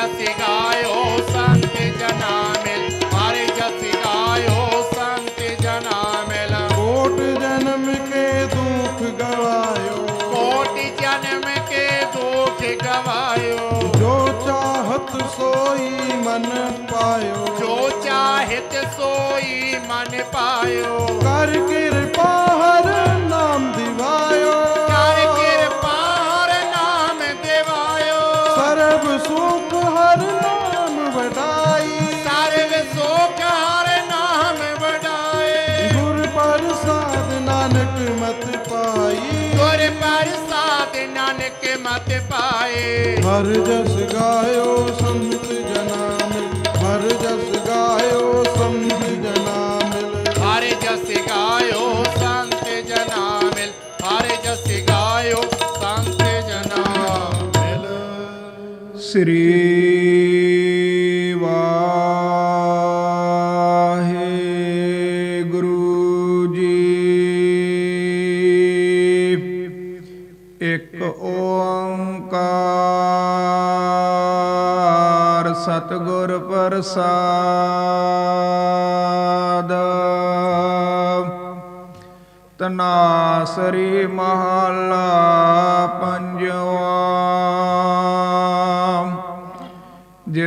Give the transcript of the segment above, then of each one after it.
ਜਸ ਗਾਇਓ ਸੰਤ ਜਨਾ ਮਿਲ ਹਰ ਜਸ ਗਾਇਓ ਸੰਤ ਜਨਾ ਮਿਲ ਕੋਟ ਜਨਮ ਕੇ ਦੁਖ ਗਵਾਇਓ ਕੋਟਿ ਜਨਮ ਕੇ ਦੁਖ ਗਵਾਇਓ ਜੋ ਚਾਹਤ ਸੋਈ ਮਨ ਪਾਇਓ ਜੋ ਚਾਹਿਤ ਸੋਈ ਮਨ ਪਾਇਓ ਸੁਖ ਹਰ ਨਾਮ ਵਡਾਈ ਸਰਬ ਸੁਖ ਹਰ ਨਾਮ ਵਡਾਏ। ਗੁਰ ਪ੍ਰਸਾਦ ਨਾਨਕ ਮਤ ਪਾਈ ਗੁਰ ਪ੍ਰਸਾਦ ਨਾਨਕ ਮਤ ਪਾਏ। ਹਰ ਜਸ ਗਾਇਓ ਸੰਤ ਸ੍ਰੀ ਵਾਹਿਗੁਰੂ ਜੀ। ਇੱਕ ਓੰਕਾਰ ਸਤਿਗੁਰ ਪ੍ਰਸਾਦ। ਤਨਾਸਰੀ ਮਹਲਾ ਪੰਜਵਾ।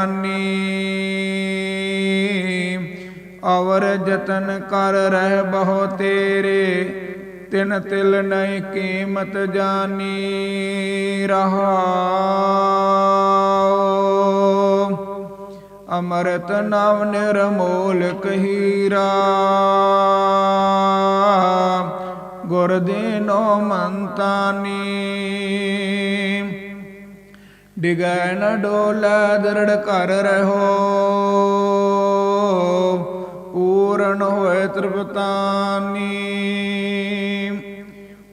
ਪਹਿਮਾਨੀ ਅਵਰ ਜਤਨ ਕਰ ਰਹਿ ਬਹੁ ਤੇਰੇ, ਤਿਨ ਤਿਲ ਨਹੀਂ ਕੀਮਤ ਜਾਨੀ। ਰਹਾਉ। ਅਮਰਤ ਨਵ ਨਿਰਮੋਲ ਕਹੀਰਾ ਗੁਰ ਦੀਨੋ ਮੰਤਾਨੀ। ਡਿਗੈ ਨ ਡੋਲੇ, ਦਰੜ ਕਰ ਰਹੋ। ਪੂਰਨ ਹੋਏ ਤ੍ਰਿਪਤਾਨੀ।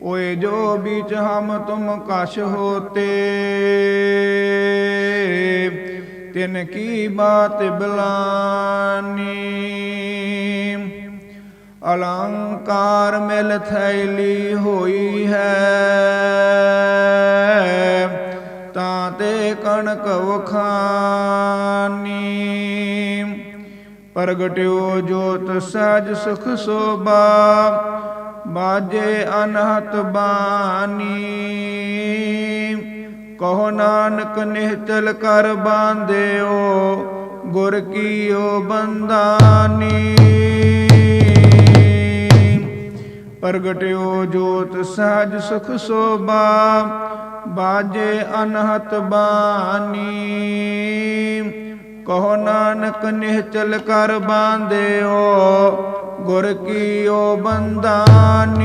ਓਏ ਜੋ ਵਿੱਚ ਹਮ ਤੁਮ ਕਸ਼ ਹੋਤੇ, ਤਿਨ ਕੀ ਬਾਤ ਬਲਾਨੀ। ਅਲੰਕਾਰ ਮਿਲ ਥੈਲੀ ਹੋਈ ਹੈ। ਤਾਂ ਤੇ ਕਣਕ ਵਖਾਨੀ। ਪ੍ਰਗਟਿਓ ਜੋਤ ਸਹਿਜ ਸੁਖ ਸੋਭਾ, ਬਾਜੇ ਅਨਹਤ ਬਾਨੀ। ਕਹੋ ਨਾਨਕ ਨਿਹਤਲ ਕਰ ਬਾਂਧਿਓ, ਗੁਰ ਕੀਓ ਬੰਦਾਨੀ ਪ੍ਰਗਟਿਓ ਜੋਤ ਸਹਿਜ ਸੁਖ ਸੋਭਾ ਬਾਜੇ ਅਨਹਤ ਬਾਣੀ। ਕਹੋ ਨਾਨਕ ਨਿਹਚਲ ਕਰ ਬਾਂਧਿਓ ਗੁਰ ਕੀਓ ਬੰਦਾਨੀ